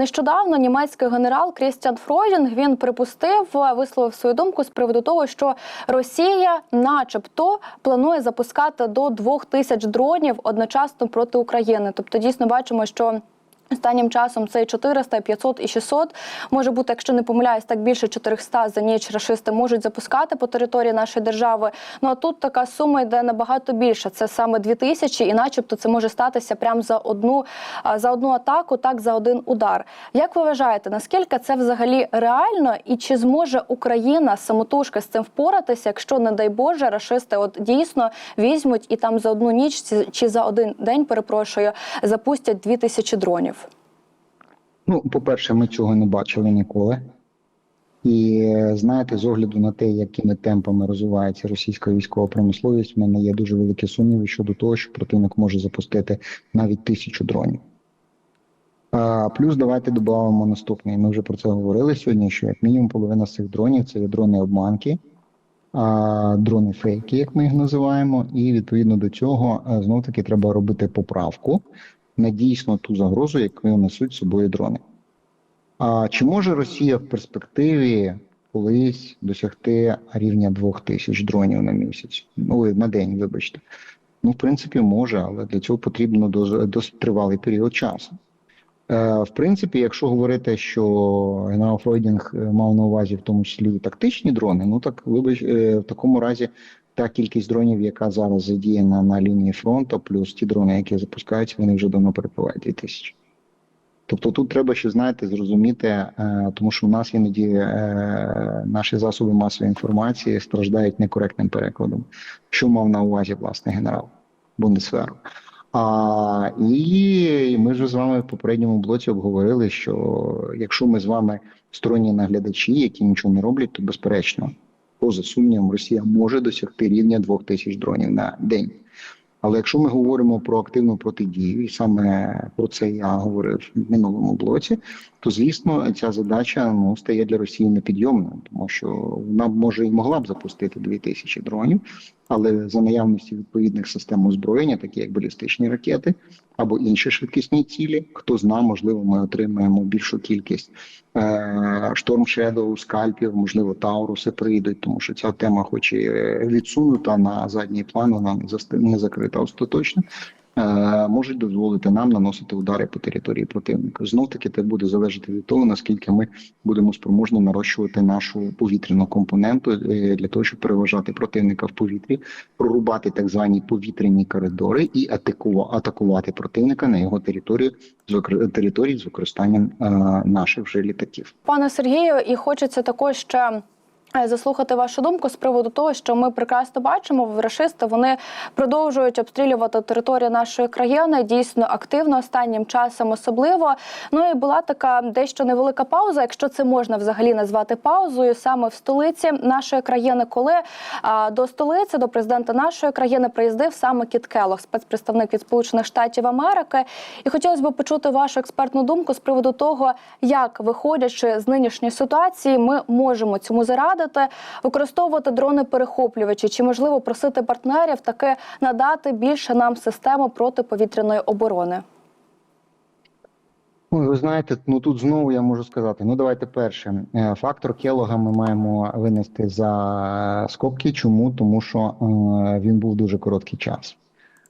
Нещодавно німецький генерал Крістіан Фройдінг він припустив, висловив свою думку з приводу того, що Росія, начебто, планує запускати до двох тисяч дронів одночасно проти України. Тобто, дійсно бачимо, що. Останнім часом це і 400, і 500 і 600. Може бути, якщо не помиляюсь, так більше 400 за ніч рашисти можуть запускати по території нашої держави. Ну а тут така сума йде набагато більше. Це саме 2000, і начебто це може статися прямо за одну за одну атаку, так за один удар. Як ви вважаєте, наскільки це взагалі реально, і чи зможе Україна самотужки з цим впоратися, якщо, не дай Боже, рашисти от дійсно візьмуть і там за одну ніч чи за один день, перепрошую, запустять 2000 дронів? Ну, по-перше, ми цього не бачили ніколи. І е, знаєте, з огляду на те, якими темпами розвивається російська військова промисловість, в мене є дуже великі сумніви щодо того, що противник може запустити навіть тисячу дронів. А, плюс давайте додамо наступний. Ми вже про це говорили сьогодні, що як мінімум половина з цих дронів це є дрони-обманки, а, дрони фейки, як ми їх називаємо, і відповідно до цього знов таки треба робити поправку на дійсно ту загрозу, яку несуть собою дрони. А чи може Росія в перспективі колись досягти рівня 2000 дронів на місяць? Ну, на день, вибачте. Ну, в принципі, може, але для цього потрібно досить, тривалий період часу. Е, в принципі, якщо говорити, що генерал Фройдінг мав на увазі в тому числі і тактичні дрони, ну так вибач, е, в такому разі та кількість дронів, яка зараз задіяна на лінії фронту, плюс ті дрони, які запускаються, вони вже давно перепливають 2000. Тобто тут треба ще знаєте, зрозуміти, е, тому що в нас іноді е, наші засоби масової інформації страждають некоректним перекладом, що мав на увазі власне генерал Бундесверу. А і ми ж з вами в попередньому блоці обговорили, що якщо ми з вами сторонні наглядачі, які нічого не роблять, то безперечно, поза сумнівом, Росія може досягти рівня 2000 дронів на день. Але якщо ми говоримо про активну протидію, і саме про це я говорив в минулому блоці, то звісно ця задача ну стає для Росії непідйомною, тому що вона може і могла б запустити 2000 дронів, але за наявності відповідних систем озброєння, такі як балістичні ракети або інші швидкісні цілі, хто зна, можливо, ми отримаємо більшу кількість е шторм Shadow, скальпів, можливо, Тауруси прийдуть, тому що ця тема, хоч і відсунута на задній план, вона не закрита остаточно. Можуть дозволити нам наносити удари по території противника. Знов таки це буде залежати від того, наскільки ми будемо спроможні нарощувати нашу повітряну компоненту е, для того, щоб переважати противника в повітрі, прорубати так звані повітряні коридори і атакувати противника на його територію території з використанням наших вже літаків. Пане Сергію, і хочеться також ще. Е, заслухати вашу думку з приводу того, що ми прекрасно бачимо, рашисти вони продовжують обстрілювати територію нашої країни дійсно активно останнім часом, особливо. Ну і була така дещо невелика пауза, якщо це можна взагалі назвати паузою, саме в столиці нашої країни, коли а, до столиці, до президента нашої країни, приїздив саме Кіт Келлог, спецпредставник від Сполучених Штатів Америки. І хотілося б почути вашу експертну думку з приводу того, як виходячи з нинішньої ситуації, ми можемо цьому зарадити радити використовувати дрони перехоплювачі? Чи можливо просити партнерів таки надати більше нам систему протиповітряної оборони? Ой, ви знаєте, ну тут знову я можу сказати: ну давайте перше. Е, фактор Келога ми маємо винести за скобки. Чому? Тому що е, він був дуже короткий час.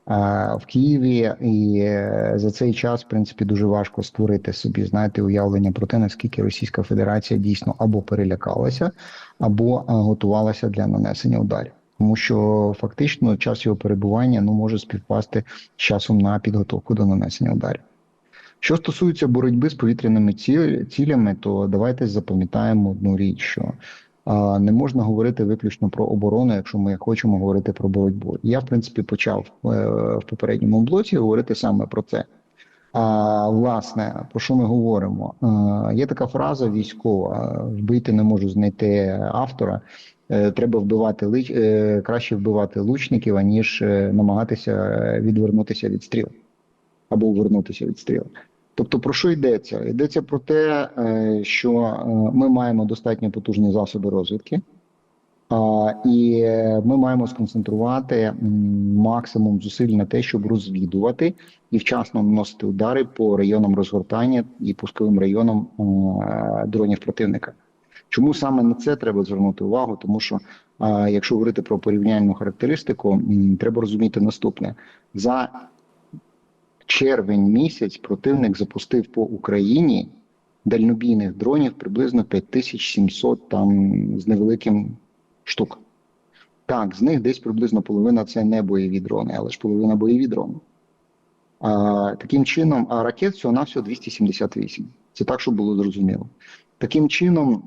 В Києві і е, за цей час, в принципі, дуже важко створити собі, знаєте, уявлення про те, наскільки Російська Федерація дійсно або перелякалася, або е, готувалася для нанесення ударів. Тому що фактично час його перебування ну може співпасти з часом на підготовку до нанесення ударів. Що стосується боротьби з повітряними цілями, то давайте запам'ятаємо одну річ, що не можна говорити виключно про оборону, якщо ми хочемо говорити про боротьбу. Я в принципі почав е, в попередньому блоці говорити саме про це. А власне, про що ми говоримо? Є така фраза військова: вбити не можу знайти автора. Е, треба вбивати лич е, краще вбивати лучників, аніж намагатися відвернутися від стріл або увернутися від стріл. Тобто, про що йдеться? Йдеться про те, е, що е, ми маємо достатньо потужні засоби розвідки, і ми маємо сконцентрувати максимум зусиль на те, щоб розвідувати і вчасно наносити удари по районам розгортання і пусковим районам е, дронів противника. Чому саме на це треба звернути увагу? Тому що якщо говорити про порівняльну характеристику, треба розуміти наступне: за червень місяць противник запустив по Україні дальнобійних дронів приблизно 5700 там з невеликим штук. Так, з них десь приблизно половина це не бойові дрони, але ж половина бойові дрони. А, таким чином, а ракет всього на всього 278. Це так, щоб було зрозуміло. Таким чином,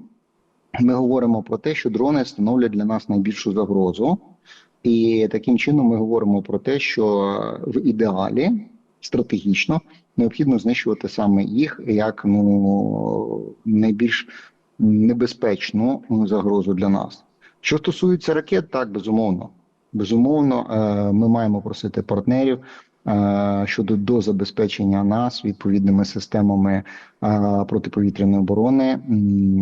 ми говоримо про те, що дрони становлять для нас найбільшу загрозу, і таким чином ми говоримо про те, що в ідеалі стратегічно необхідно знищувати саме їх як ну найбільш небезпечну ну, загрозу для нас. Що стосується ракет, так безумовно. Безумовно, е, ми маємо просити партнерів е, щодо дозабезпечення нас відповідними системами е, протиповітряної оборони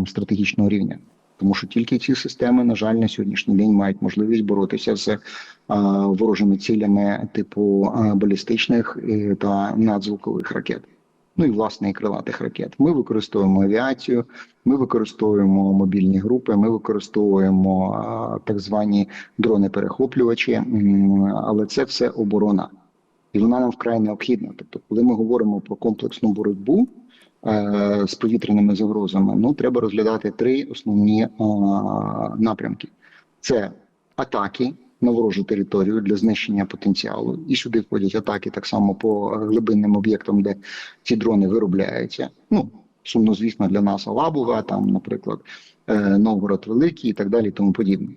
стратегічного рівня. Тому що тільки ці системи, на жаль, на сьогоднішній день мають можливість боротися з ворожими цілями типу балістичних е, та надзвукових ракет. Ну і власне і крилатих ракет. Ми використовуємо авіацію, ми використовуємо мобільні групи, ми використовуємо так звані дрони-перехоплювачі, але це все оборона, і вона нам вкрай необхідна. Тобто, коли ми говоримо про комплексну боротьбу з повітряними загрозами, ну треба розглядати три основні напрямки: це атаки. На ворожу територію для знищення потенціалу, і сюди входять атаки так само по глибинним об'єктам, де ці дрони виробляються. Ну сумно, звісно, для нас Алабуга, там, наприклад, е, Новгород Великий і так далі, тому подібне.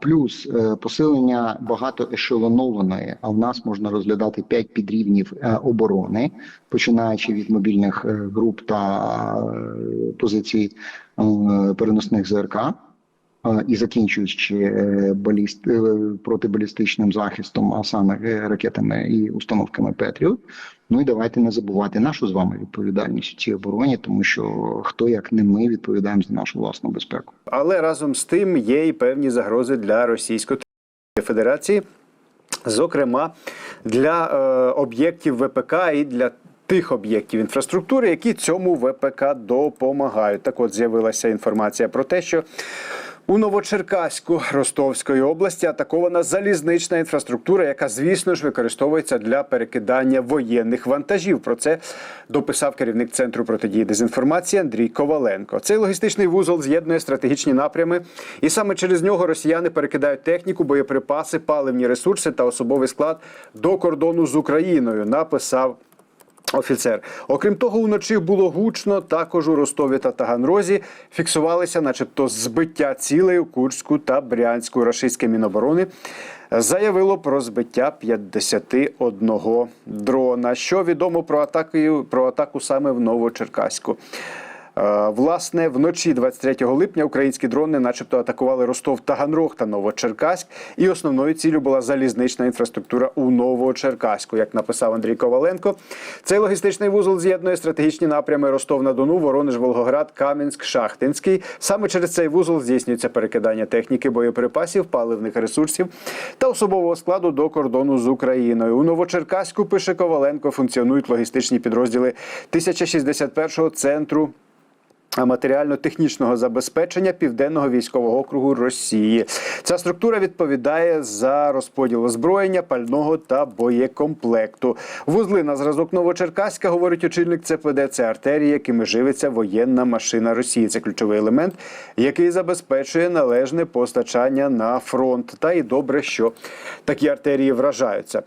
Плюс посилення посилення багатоешелонованої, а в нас можна розглядати п'ять підрівнів е, оборони, починаючи від мобільних е, груп та е, позицій е, переносних ЗРК. І закінчуючи е, баліст е, протибалістичним захистом, а саме е, ракетами і установками Петріот. Ну і давайте не забувати нашу з вами відповідальність у цій обороні, тому що хто як не ми відповідаємо за нашу власну безпеку. Але разом з тим є і певні загрози для Російської Федерації, зокрема для е, об'єктів ВПК і для тих об'єктів інфраструктури, які цьому ВПК допомагають. Так от з'явилася інформація про те, що у Новочеркаську Ростовської області атакована залізнична інфраструктура, яка, звісно ж, використовується для перекидання воєнних вантажів. Про це дописав керівник центру протидії дезінформації Андрій Коваленко. Цей логістичний вузол з'єднує стратегічні напрями, і саме через нього росіяни перекидають техніку, боєприпаси, паливні ресурси та особовий склад до кордону з Україною. Написав. Офіцер, окрім того, уночі було гучно. Також у Ростові та Таганрозі фіксувалися, начебто, збиття цілей у Курську та Брянську. Рашистське міноборони заявило про збиття 51 дрона. Що відомо про атаку про атаку саме в Новочеркаську? Е, Власне, вночі 23 липня українські дрони, начебто, атакували Ростов, Таганрог та Новочеркаськ, і основною ціллю була залізнична інфраструктура у Новочеркаську. Як написав Андрій Коваленко, цей логістичний вузол з'єднує стратегічні напрями Ростов-на-Дону, Воронеж, Волгоград, Кам'янськ, Шахтинський. Саме через цей вузол здійснюється перекидання техніки, боєприпасів, паливних ресурсів та особового складу до кордону з Україною. У Новочеркаську пише Коваленко. Функціонують логістичні підрозділи 1061-го центру матеріально-технічного забезпечення південного військового округу Росії. Ця структура відповідає за розподіл озброєння, пального та боєкомплекту. Вузли на зразок Новочеркаська, говорить очільник ЦПД, це артерії, якими живиться воєнна машина Росії. Це ключовий елемент, який забезпечує належне постачання на фронт. Та і добре, що такі артерії вражаються.